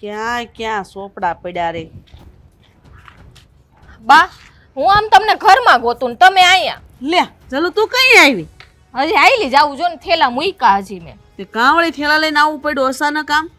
ક્યાંય ક્યાં સોપડા પડ્યા રે? બા હું આમ તમને ઘરમાં ગોતું ને તમે અહીંયા. લે ચાલો તું કઈ આવી? હજી આઈલી જાવું જો ને થેલા મૂકા હજી મેં. તે કાંવળી થેલા લઈને આવવું પડ્યું અચાનક કામ?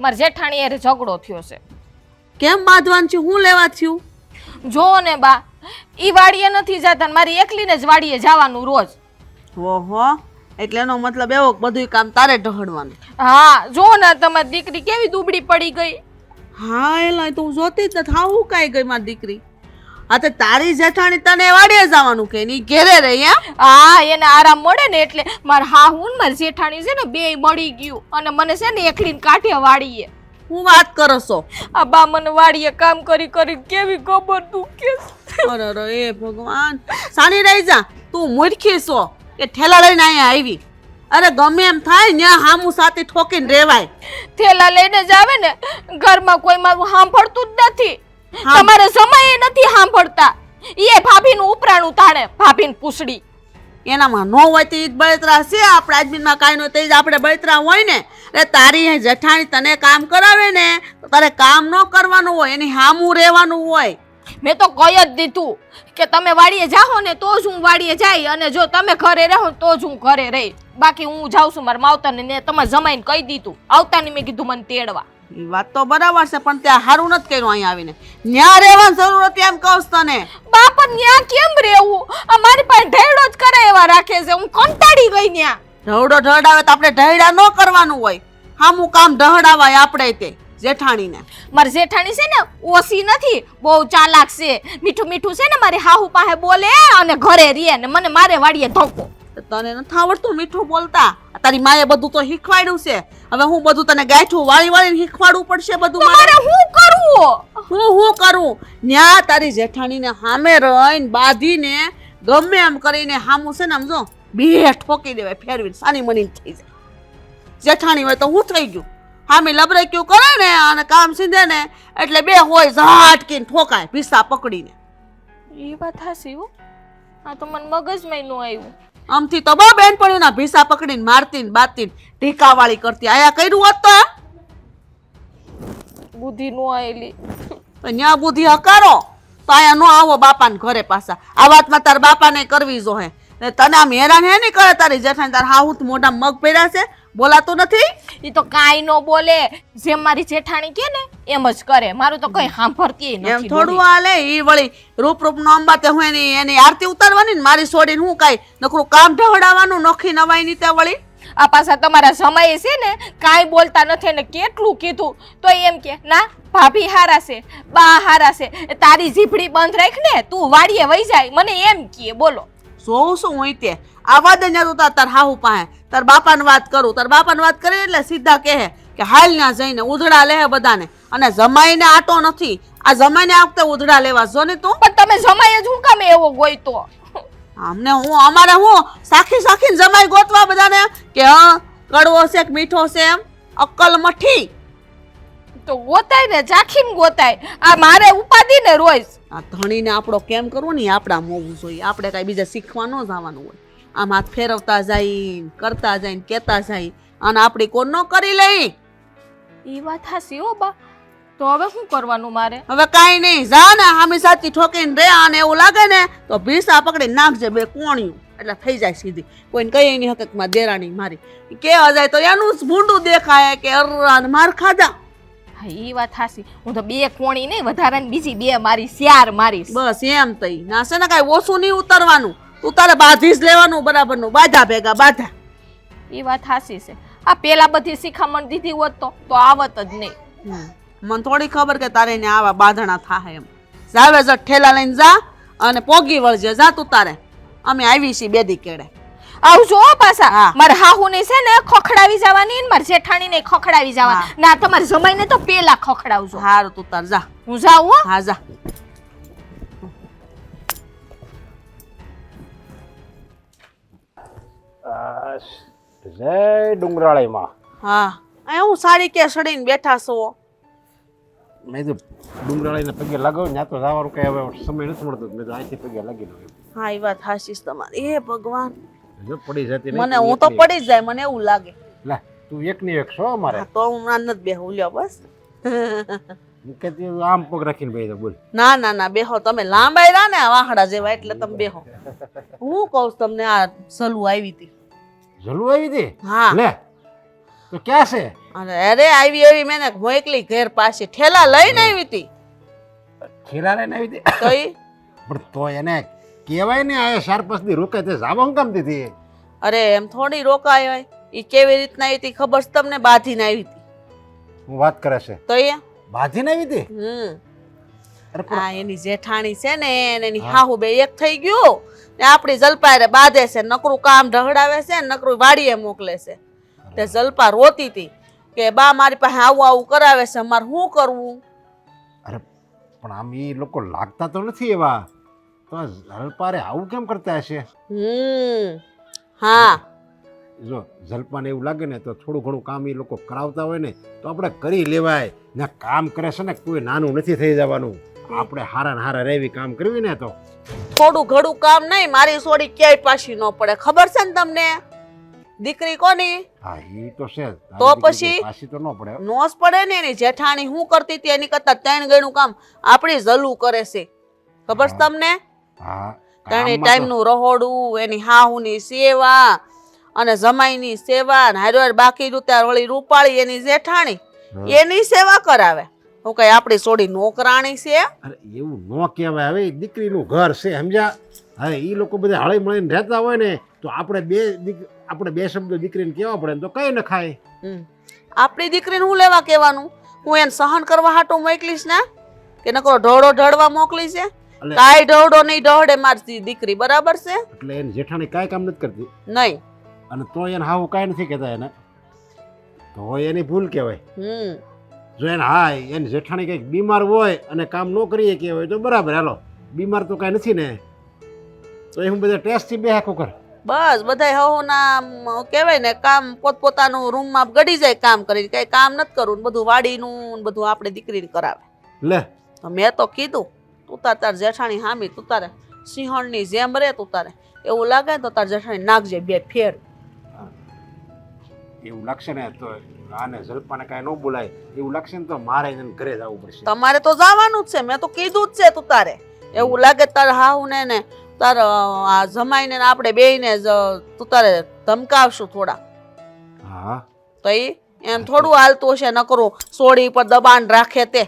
મારા જેઠાણી હારે ઝઘડો થયો છે. કેમ બાંધવાનું છે? હું લેવા થયું? જો ને બા ઈ વાડીએ નથી જતા મારી એકલીને જ વાડીએ જવાનું રોજ. ઓહો. એટલે એનો મતલબ એવો કે બધું કામ તારે ઢહડવાનું. હા જો ને તમારી દીકરી કેવી દુબળી પડી ગઈ? હા એલા તું જોતી જ નથી. હું કાંઈ ગઈ મારી દીકરી. હા તો તારી જેઠાણી તને વાડીએ જવાનું કે એની ઘેરે રહી હા એને આરામ મળે ને એટલે મારા હા હું મારી જેઠાણી છે ને બે મળી ગયું. અને મને છે ને એકલીને કાઢે વાડીએ. હું વાત કરો છો? આ બા મને વાડીએ કામ કરી કરી કેવી ખબર છે. અરે અરે એ ભગવાન. સાની રહી જા. તું મૂર્ખી છો. કે ઠેલા લઈને અહીંયા આવી. અરે ગમે એમ થાય ત્યાં હામું સાથે ઠોકીને રેવાય. થેલા લઈને જ આવે ને ઘરમાં કોઈ મારું સાંભળતું જ નથી. હા. તમારે સમય નથી સાંભળતા એ ભાભીનું ઉપરાણું તાણે ભાભીને પૂછડી. એનામાં નો હોય તે ઈ જ બળતરા છે. આપણે આજમીનમાં કાંઈ નો તે જ આપણે બળતરા હોય ને. એટલે તારી એ જેઠાણી તને કામ કરાવે ને તો તારે કામ ન કરવાનું હોય એની હામું રહેવાનું હોય. મેં તો કહી જ દીધું કે તમે વાડીએ જાઓ ને તો જ હું વાડીએ જાય અને જો તમે ઘરે રહો તો જ હું ઘરે રહી. બાકી હું જાઉં છું મારા માવતરને ને તમે જમાઈને કહી દીધું. આવતાની મેં કીધું મને તેડવા. ઈ વાત તો બરાબર છે પણ ત્યાં સારું નથી કર્યું અહીંયા આવીને. ન્યા રહેવાની જરૂર હતી એમ કહું છું તને. બાપ ન્યા કેમ રહેવું? આ મારી પાસે ઢેડો જ કરે એવા રાખે છે. હું કંટાળી ગઈ ન્યા. ઢવડો ઢવડાવે તો આપણે ઢેડા ન કરવાનું હોય. હામું કામ ઢહડાવાય આપણે તે. જેઠાણીને. મારી જેઠાણી છે ને ઓસી નથી બહુ ચાલાક છે મીઠું મીઠું છે ને મારી હાહુ પાસે બોલે અને ઘરે રે ને મને મારે વાડીએ ધોકો. તને નથી આવડતું મીઠું બોલતા? તારી માએ બધું તો શીખવાડ્યું છે. હવે હું બધું તને ગાંઠું વાળી વાળીને શીખવાડવું પડશે બધું મારે? હું શું કરવું હું હું કરું? ન્યા તારી જેઠાણીને સામે રહીને બાંધીને ગમે એમ કરીને હામું છે ને આમ જો બે ઠોકી દેવાય ફેરવીને સાની મની થઈ જાય. જેઠાણી હોય તો હું થઈ ગયું? હામી લબરેક્યું કરે ને અને કામ સીધે ને એટલે બે હોય ઝાટકીને ઠોકાય ભીસા પકડીને. એ વાત હાસી હો. આ તો મને મગજમાં નો આવ્યું. આમથી તો બહુ બેનપણીઓના ભીસા પકડીને મારતી ને બાતી ઢીકાવાળી કરતી. આયા કર્યું હોત તો બુદ્ધિ નો આવેલી તો ન્યા બુદ્ધિ હકારો. તો અહીંયા નો આવો બાપાને ઘરે પાછા. આ વાતમાં તાર બાપાને કરવી જો હે. તને આમ હેરાન હે નહીં કરે તારી જેઠાણી? તાર હાહુ મોઢા મગ પહેર્યા છે. બોલાતું નથી? એ તો કાંઈ નો બોલે. જેમ મારી જેઠાણી કે ને એમ જ કરે. મારું તો કઈ સાંભળતી એમ નથી થોડું હાલે? ઈ વળી રૂપ રૂપ નો અંબાતે હું એની એની આરતી ઉતારવાની ને મારી છોડીને હું કાંઈ નકરું કામ ઢવડાવવાનું નોખી નવાઈ ની તે વળી? આ પાછા તમારા સમયે છે ને કાંઈ બોલતા નથી ને કેટલું કીધું. તો એમ કે ના ભાભી હારા છે બા હારા છે. તારી જીભડી બંધ રાખ ને તું વાડીએ વહી જાય. મને એમ કહે બોલો. જોઉં હું તે. આવા દે તું તાર તાર હાહુ પાસે તાર બાપાને વાત કરું. તાર બાપાને વાત કરી એટલે સીધા કહે કે હાલ ના જઈને ઉધડા લે બધાને. અને જમાઈને આટો નથી. આ જમાઈને આ ઉધડા લેવા જો ને તું. પણ તમે જમાઈએ જ હું કામ એવો ગોઈતો અમને હું અમારે હું સાખી સાખીને જમાઈ ગોતવા બધાને કે હા કડવો છે કે મીઠો છે એમ? અક્કલ મઠી. તો ગોતાય ને ચાખીને ગોતાય. આ મારે ઉપાધી ને રોજ આ ધણીને આપણો કેમ કરવો ને આપણા મોવું જોઈએ. આપણે કાંઈ બીજા શીખવા ન જવાનું હોય. આમ હાથ ફેરવતા જાય કરતા જાય કહેતા જાય. અને આપણી કોણ ન કરી લઈ એ વાત હાસી હો બા. તો હવે શું કરવાનું મારે? હવે કાંઈ નહીં. જા ને હામી સાચી ઠોકીને રે અને એવું લાગે ને તો ભીસા પકડી નાખજે બે કોણિયું. એટલે થઈ જાય સીધી. કોઈને કઈ નહીં હકીકતમાં દેરાણી મારી. કે જાય તો એનું જ ભૂંડું દેખાય કે અર્રાન માર ખાધા. હા એ વાત હાસી હું તો બે કોણી નહીં વધારાની બીજી બે મારી ચાર મારીશ બસ એમ તઈ. ના છે ને કાંઈ ઓછું નહીં ઉતરવાનું. તું તારે બાંધી જ લેવાનું બરાબરનું. બાધા ભેગા બાધા. એ વાત હાસી છે. આ પેલા બધી શિખામણ દીધી હોત તો તો આવત જ નહીં. મને થોડી ખબર કે તારે એને આવા બાંધણા થાય એમ. જાવે જ ઠેલા લઈને જા અને પોગી વળજે. જા તું તારે. અમે આવી છીએ બેદી કેડે આવજો હો પાછા. હા. હાહુને હાહુ ને છે ને ખખડાવી જવાની ને મારી જેઠાણી ને ખખડાવી જવા. ના તમારે જમાઈને તો પેલા ખખડાવજો. હારું તું તાર જા. હું જાઉં હા. જા. આ જય ડુંગરાળીમાં. હા. અહીંયા હું સાડી કે સડીને બેઠા છો. મેં તો ડુંગરાળીને પગે લગાવ્યું ત્યાં તો જવાનું કઈ હવે સમય નથી મળતો. મેં તો અહીંથી પગે લગી દઉં હા એ વાત હાશીશ તમારી. એ ભગવાન. જો પડી જતી મને હું તો પડી જાય મને એવું લાગે. લે તું એકની એક છો અમારે. તો હું ના નથી બેહું લ્યો બસ. આમ પગ રાખીને બેહી બોલ. ના ના ના બેહો તમે લાંબાઈ રહ્યા ને વાહડા જેવા એટલે તમે બેહો. હું કહું તમને આ સલુ આવી હતી. સલુ આવી હતી? હા. લે તો ક્યાં છે? અરે આવી એવી મેં ને મોકલી ઘેર પાસે ઠેલા લઈને આવી હતી. ઠેલા લઈને આવી હતી? તો પણ તો એને કહેવાય ને આ ચાર પાંચ દી રોકાય તે જાવા હું કામ દીધી. અરે એમ થોડી રોકાય હોય. એ કેવી રીતના આવી હતી ખબર છે તમને? બાધીને આવી હતી. હું વાત કરે છે. તો એ બાંધીને આવી હતી? હમ. આ એની જેઠાણી છે ને એને હાહુ બે એક થઈ ગયું ને આપણી જલપારે બાંધે છે. નકરું કામ ઢહડાવે છે નકરું વાડીએ મોકલે છે. તે જલપા રોતી હતી કે બા મારી પાસે આવું આવું કરાવે છે. મારે શું કરવું? અરે પણ આમ એ લોકો લાગતા તો નથી એવા. તો જલપારે આવું કેમ કરતા હશે? હમ હા. જો જલપાને એવું લાગે ને તો થોડું ઘણું કામ એ લોકો કરાવતા હોય ને તો આપણે કરી લેવાય. ને કામ કરે છે ને કોઈ નાનું નથી થઈ જવાનું. આપણે હારા ને હારા રહેવી કામ કરવી ને તો. થોડું ઘડું કામ નહીં મારી સોડી ક્યાંય પાછી ન પડે. ખબર છે ને તમને? દીકરી કોની? હા એ તો છે. તો પછી? પાછી તો ન પડે. નોસ પડે ને એની જેઠાણી હું કરતી હતી એની કરતા ત્રણ ગણું કામ આપણી જલું કરે છે. ખબર છે તમને? હા ત્રણે ટાઈમનું રહોડું એની હાહુની સેવા અને જમાઈની સેવા ને હારવાર બાકી રૂત્યા વળી રૂપાળી એની જેઠાણી એની સેવા કરાવે. હું કઈ આપણી સોડી નોકરાણી છે? અરે એવું ન કહેવાય. હવે દીકરીનું ઘર છે સમજ્યા? હવે એ લોકો બધા હળી મળીને રહેતા હોય ને તો આપણે બે આપણે બે શબ્દો દીકરીને કહેવા પડે તો કઈ ન ખાય. આપણી દીકરીને હું લેવા કહેવાનું? હું એને સહન કરવા હાટું મોકલીશ ને? કે નકરો ઢોળો ઢળવા મોકલી છે? કાંઈ દોડો નહીં દોડે મારતી દીકરી બરાબર છે? એટલે એની જેઠાણી કાંઈ કામ નથી કરતી. નહીં. અને તો એને હાવું કાંઈ નથી કહેતા એને. તો એની ભૂલ કહેવાય. હમ. જો એને હા એની જેઠાણી કંઈક બીમાર હોય અને કામ ન કરીએ કે હોય તો બરાબર હાલો. બીમાર તો કાંઈ નથી ને. તો એ હું બધા ટેસ્ટથી બે હાખું કર. બસ બધાય હવના કહેવાય ને કામ પોતપોતાનું રૂમમાં ગડી જાય કામ કરીને કંઈ કામ નથી કરવું બધું વાડીનું બધું આપણે દીકરીને કરાવે. લે. તો મેં તો કીધું તું તાર તાર જેઠાણી હામી તું તારે સિંહણની જેમ રે તું તારે. એવું લાગે ને તો તાર જેઠાણી નાખજે બે ફેર. એવું લાગશે ને તો આને જલપાને કાંઈ ન બોલાય. એવું લાગશે ને તો મારે એને ઘરે જવું પડશે. તમારે તો જવાનું જ છે મેં તો કીધું જ છે તું તારે. એવું લાગે તાર હાવ ને ને તાર આ જમાઈને આપણે બેયને જ તું તારે ધમકાવશું થોડા. હા. તો એ એમ થોડું હાલતું હશે નકરું સોડી પર દબાણ રાખે તે.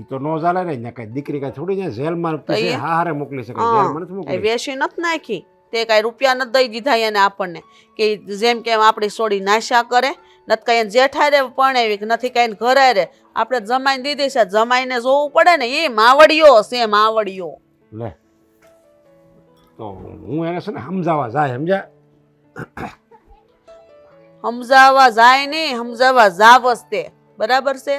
એ તો ન ચાલે ને કઈ દીકરી કઈ થોડી જાય? જેલમાં પછી હા હારે મોકલી શકે જેલમાં નથી મોકલી વેસી નથી નાખી. તે કાંઈ રૂપિયા ન દઈ દીધા એને આપણને. કે જેમ કે એમ આપણી સોડી નાશા કરે નથી કાંઈ એને જેઠાઈ રે પરણેવી કે નથી કાંઈ ઘરે રે. આપણે જમાઈને દીધી છે જમાઈને જોવું પડે ને એ માવડિયો છે માવડિયો લે. તો હું એને છે ને સમજાવવા જાય સમજા સમજાવવા જાય નહીં સમજાવવા જાવસ તે. બરાબર છે?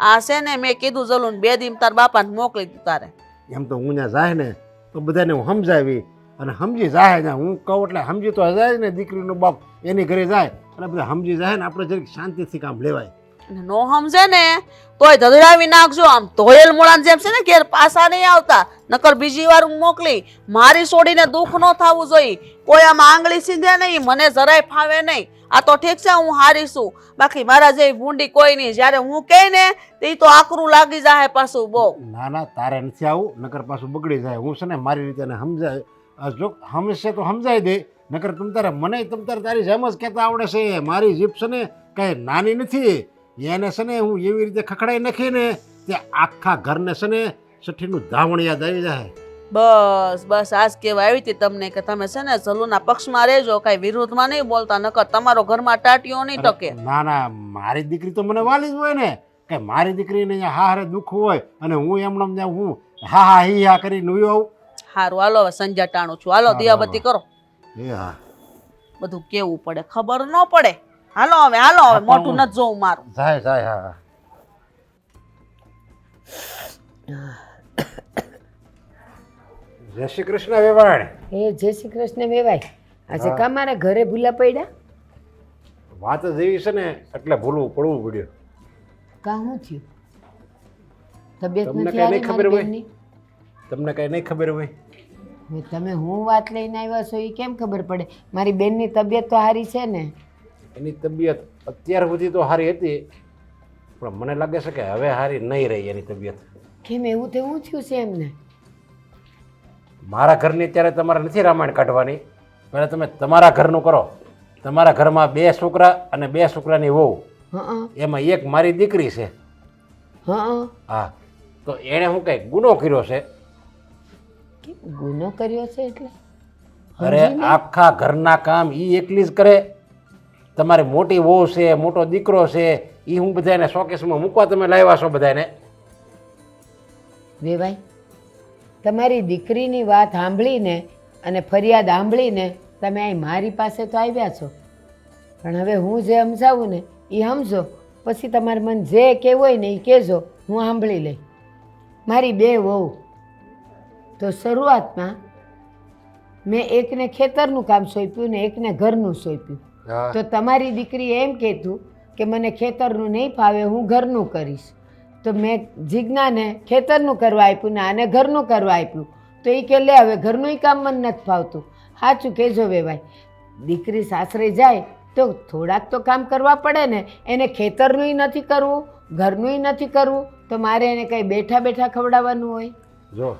આ છે ને મેં કીધું ને બે દિન તાર બાપાને મોકલી દીધું તારે. એમ તો હું ત્યાં જાય ને, તો બધાને હું સમજાવી અને સમજી જાય ને, હું કહું એટલે સમજી તો જાય ને દીકરીનો બાપ, એની ઘરે જાય. અને બધા સમજી જાય ને, આપણે જરીક શાંતિથી કામ લેવાય. નો સમજે ને, તોય ધધડાવી નાખજો. આમ ધોયેલ મોળાને જેમ છે ને, ઘેર પાછા નહીં આવતા. નકર બીજી વાર હું મોકલી, મારી છોડીને દુઃખ ન થવું જોઈએ. કોઈ આમ આંગળી સીધે નહીં, મને જરાય ફાવે નહીં. આ તો ઠીક છે, હું હારીશું. બાકી મારા જેવી ભૂંડી કોઈ નહીં. જ્યારે હું કહે ને, તે તો આકરું લાગી જાય પાછું, બહુ. ના ના, તારે નથી આવું. નકર પાછું બગડી જાય. હું છે ને, મારી રીતે સમજાય. જો, હંમેશા તો સમજાય દે. નકર તમ તારે, મને તમ તારે તારી જેમ જ કહેતા આવડે છે. મારી જીભ છે ને, કાંઈ નાની નથી. એને છે ને હું એવી રીતે ખખડાઈ નાખીને તે આખા ઘરને છે ને સઠ્ઠીનું ધાવણ યાદ આવી જાય. બસ બસ આજ કહેવા આવી હતી તમને કે તમે છે ને સલુના પક્ષમાં રહેજો કાંઈ વિરોધમાં નહીં બોલતા નકર તમારો ઘરમાં ટાટીઓ નહીં ટકે. ના ના મારી દીકરી તો મને વાલી જ હોય ને. કે મારી દીકરીને અહીંયા હા હારે દુઃખ હોય અને હું એમને જ્યાં હું હા હા હી હા કરીને હું આવું. સારું હાલો હવે સંજા ટાણું છું. હાલો દિયાબત્તી કરો. એ હા. બધું કેવું પડે ખબર ન પડે. હાલો હવે હાલો હવે મોટું નથી જોવું મારું. જાય જાય હા હા. જય શ્રી કૃષ્ણ વેવાણ. એ જય શ્રી કૃષ્ણ વેવાય આજે કા મારા ઘરે ભૂલા પડ્યા? વાત જ એવી છે ને એટલે ભૂલવું પડવું પડ્યું. કા શું થયું? તબિયત તમને નથી આવી ખબર હોય? તમને કઈ નહીં ખબર હોય? તમે હું વાત લઈને આવ્યા છો એ કેમ ખબર પડે? મારી બેનની તબિયત તો સારી છે ને. એની તબિયત અત્યાર સુધી તો સારી હતી પણ મને લાગે છે કે હવે હારી નહીં રહી એની તબિયત. કેમ એવું તેવું થયું છે એમને? મારા ઘરની અત્યારે તમારે નથી રામાયણ કાઢવાની. પહેલાં તમે તમારા ઘરનું કરો. તમારા ઘરમાં બે છોકરા અને બે છોકરાની વહુ. હા એમાં એક મારી દીકરી છે. હા હા. તો એણે હું કંઈ ગુનો કર્યો છે? ગુનો કર્યો છે એટલે? અરે આખા ઘરના કામ એ એકલી જ કરે? તમારી મોટી વહુ છે, મોટો દીકરો છે એ હું બધાને શોકેસમાં મૂકવા તમે લાવ્યા છો બધાને? વેવાઈ, તમારી દીકરીની વાત સાંભળીને અને ફરિયાદ સાંભળીને તમે અહીં મારી પાસે તો આવ્યા છો. પણ હવે હું જે સમજાવું ને એ સમજો, પછી તમારે મન જે કહેવું હોય ને એ કહેજો, હું સાંભળી લઈ મારી બે વહુ. તો શરૂઆતમાં મેં એકને ખેતરનું કામ સોંપ્યું ને એકને ઘરનું સોંપ્યું. તો તમારી દીકરી એમ કહેતું કે મને ખેતરનું નહીં ફાવે હું ઘરનું કરીશ. તો મેં જિજ્ઞાને ખેતરનું કરવા આપ્યું ને આને ઘરનું કરવા આપ્યું. તો એ કે લે હવે ઘરનું કામ મને નથી ફાવતું. સાચું કહેજો વેવાય. દીકરી સાસરે જાય તો થોડાક તો કામ કરવા પડે ને એને ખેતરનુંય નથી કરવું ઘરનુંય નથી કરવું તો મારે એને કંઈ બેઠા બેઠા ખવડાવવાનું હોય? જો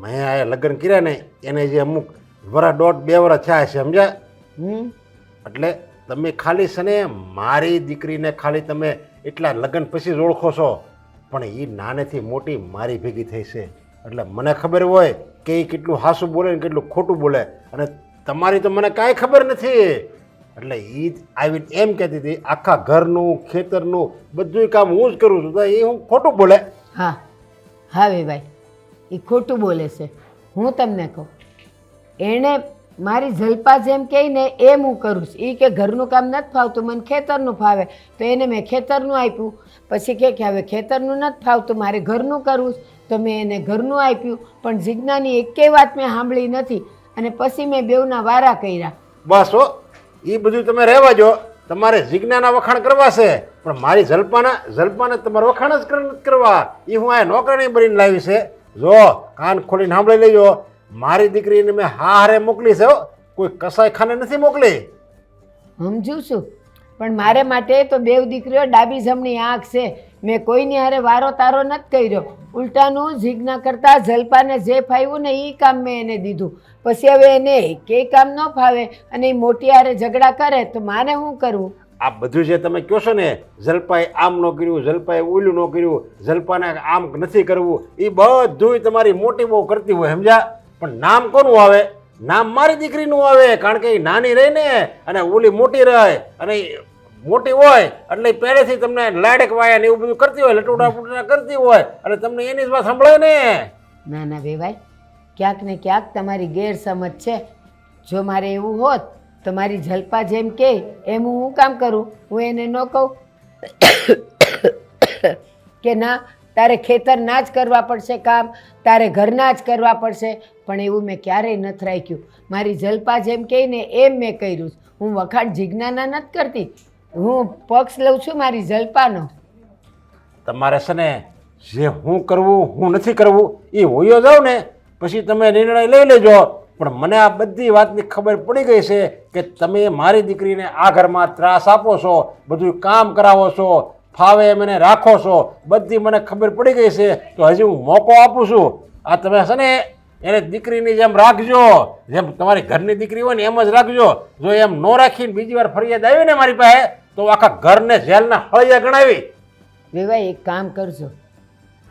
મેં આ લગ્ન કર્યા ને એને જે અમુક વરા દોઢ બે વરા થયા છે સમજ્યા? હમ. એટલે તમે ખાલી છે મારી દીકરીને ખાલી તમે એટલા લગ્ન પછી જ ઓળખો છો. પણ એ નાનેથી મોટી મારી ભેગી થઈ છે. એટલે મને ખબર હોય કે એ કેટલું હાસું બોલે ને કેટલું ખોટું બોલે. અને તમારી તો મને કાંઈ ખબર નથી. એટલે એ જ આવીને એમ કહેતી હતી, આખા ઘરનું, ખેતરનું બધું કામ હું જ કરું છું, તો એ હું ખોટું બોલે? હા. હા વેભાઈ એ ખોટું બોલે છે. હું તમને કહું, એણે મારી જલપા જેમ કહે ને એમ હું કરું છું. એ કે ઘરનું કામ નથી ફાવતું, મને ખેતરનું ફાવે. તો એને મેં ખેતરનું આપ્યું. પછી કહે કે હવે ખેતરનું નથી ફાવતું, મારે ઘરનું કરવું તો મેં એને ઘરનું આપ્યું. પણ જિજ્ઞાની એકેય વાત મેં સાંભળી નથી. અને પછી મેં બેવના વારા કર્યા. બસ હો. એ બધું તમે રહેવા જો તમારે જિજ્ઞાના વખાણ કરવા છે. પણ મારી જલપાના, જલપાને તમારે વખાણ જ કર- કરવા. એ હું આ નોકરાણી બનીને લાવી છે. જો, કાન ખોલીને સાંભળી લેજો. મારી દીકરીને મેં હા હારે મોકલી છે હો. કોઈ કસાય ખાને નથી મોકલી. સમજુ છું. પણ મારે માટે તો બેવ દીકરીઓ ડાબી જમણી આંખ છે. મેં કોઈની હારે વારો તારો નથી કર્યો. ઉલટાનું જીજ્ઞા કરતાં જલપાને જે ફાવ્યું ને એ કામ મેં એને દીધું. પછી હવે એને કે કામ ન ફાવે અને એ મોટી હારે ઝઘડા કરે તો મારે શું કરવું? આ બધું જે તમે કહો છો ને જલપાએ આમ ન કર્યું જલપાએ ઓલું ન કર્યું જલપાને આમ નથી કરવું એ બધુંય તમારી મોટી બહુ કરતી હોય સમજ્યા? પણ નામ કોનું આવે? નામ મારી દીકરીનું આવે, કારણ કે એ નાની રહી ને અને ઓલી મોટી રહે અને મોટી હોય એટલે પહેલેથી તમને લાડક વાયા ને એવું બધું કરતી હોય, લટુડા પુટડા કરતી હોય અને તમને એની જ વાત સંભળાય ને? ના ના ભાઈ, ક્યાંક ને ક્યાંક તમારી ગેરસમજ છે. જો મારે એવું હોત તો મારી જલપા જેમ કે, એમ હું કામ કરું? હું એને ન કહું કે ના તારે ખેતરના જ કરવા પડશે કામ, તારે ઘરના જ કરવા પડશે. પણ એવું મેં ક્યારેય નથી રાખ્યું મારી જલપા જેમ કહે ને એમ મેં કર્યું. હું વખાણ જિજ્ઞાના નથી કરતી. હું પક્ષ લઉં છું મારી જલપાનો. તમારે છે ને, જે હું કરવું, હું નથી કરવું, એ હોયો જાવ ને. પછી તમે નિર્ણય લઈ લેજો. પણ મને આ બધી વાતની ખબર પડી ગઈ છે કે તમે મારી દીકરીને આ ઘરમાં ત્રાસ આપો છો, બધું કામ કરાવો છો. ફાવે એમ એને રાખો છો. બધી મને ખબર પડી ગઈ છે. તો હજી હું મોકો આપું છું. આ તમે છે ને એને દીકરીની જેમ રાખજો. જેમ તમારી ઘરની દીકરી હોય ને એમ જ રાખજો. જો એમ ન રાખીને બીજી વાર ફરિયાદ આવી ને મારી પાસે, તો આખા ઘરને જેલના હળિયા ગણાવી. વેવાય એક કામ કરજો.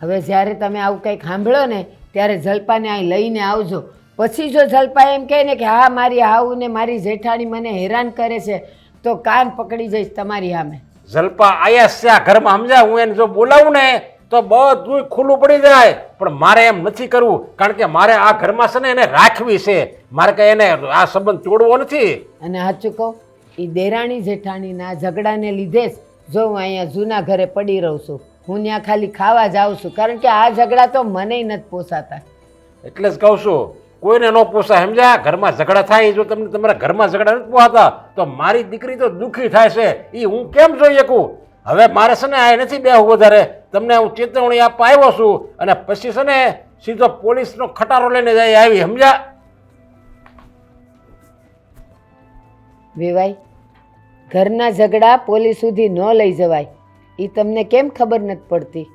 હવે જ્યારે તમે આવું કંઈક સાંભળો ને, ત્યારે જલપાને અહીં લઈને આવજો. પછી જો જલપા એમ કહે ને કે, હા, મારી આવું ને મારી જેઠાણી મને હેરાન કરે છે, તો કાન પકડી જઈશ તમારી સામે. જલપા આયા છે આ ઘરમાં સમજા? હું એને જો બોલાવું ને તો બધું ખુલ્લું પડી જાય. પણ મારે એમ નથી કરવું કારણ કે મારે આ ઘરમાં છે ને એને રાખવી છે. મારે કઈ એને આ સંબંધ તોડવો નથી. અને સાચું કહું એ દેરાણી જેઠાણીના ઝઘડાને લીધે જ જો હું અહીંયા જૂના ઘરે પડી રહું છું હું ત્યાં ખાલી ખાવા જાઉં છું કારણ કે આ ઝઘડા તો મને નથી પોસાતા. એટલે જ કહું છું કોઈને ન પોસાય સમજ્યા? ઘરમાં ઝઘડા થાય જો તમને તમારા ઘરમાં ઝઘડા નથી પોહાતા તો મારી દીકરી તો દુઃખી થાય છે. એ હું કેમ જોઈ શકું? હવે મારે છે ને આ નથી બેહું વધારે. તમને હું ચેતવણી આપવા આવ્યો છું અને પછી છે ને સીધો પોલીસનો ખટારો લઈને જાય આવી, સમજ્યા? વેવાય ઘરના ઝઘડા પોલીસ સુધી ન લઈ જવાય. એ તમને કેમ ખબર નથી પડતી?